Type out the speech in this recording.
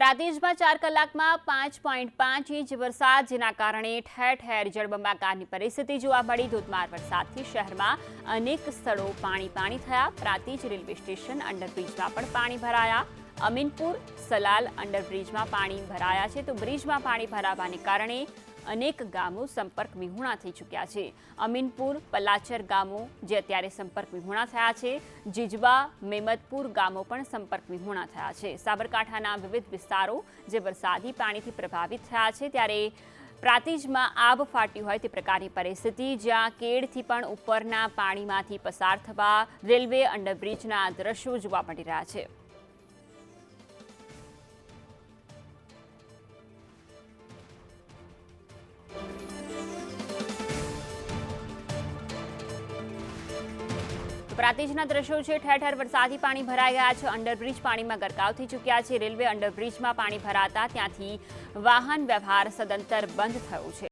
પ્રાતિજમાં ચાર કલાકમાં પાંચ પોઈન્ટ પાંચ ઇંચ વરસાદ, જેના કારણે ઠેર ઠેર જળબંબાકારની પરિસ્થિતિ જોવા મળી. ધોધમાર વરસાદથી શહેરમાં અનેક સ્થળો પાણી પાણી થયા. પ્રાતિજ રેલવે સ્ટેશન અંડરબ્રિજમાં પણ પાણી ભરાયા. અમીનપુર, સલાલ અંડરબ્રિજમાં પાણી ભરાયા છે. તો બ્રિજમાં પાણી ભરાવાને કારણે અનેક ગામો સંપર્ક વિહોણા થઈ ચૂક્યા છે. અમીનપુર, પલાચર ગામો, જે અત્યારે સંપર્ક વિહોણા થયા છે. જીજવા મેમદપુર ગામો પણ સંપર્ક વિહોણા થયા છે. સાબરકાંઠાના વિવિધ વિસ્તારો, જે વરસાદી પાણીથી પ્રભાવિત થયા છે, ત્યારે પ્રાતિજમાં આબ ફાટ્યું હોય તે પ્રકારની પરિસ્થિતિ, જ્યાં કેડથી પણ ઉપરના પાણીમાંથી પસાર થવા રેલવે અંડરબ્રિજના દ્રશ્યો જોવા મળી રહ્યા છે. પ્રાતિજના દ્રશ્યો છે, ઠેર ઠેર વરસાદી પાણી ભરાઈ ગયા છે. અંડરબ્રિજ પાણીમાં ગરકાવ થઈ ચૂક્યા છે. રેલવે અંડરબ્રિજમાં પાણી ભરાતા ત્યાંથી વાહન વ્યવહાર સદંતર બંધ થયો છે.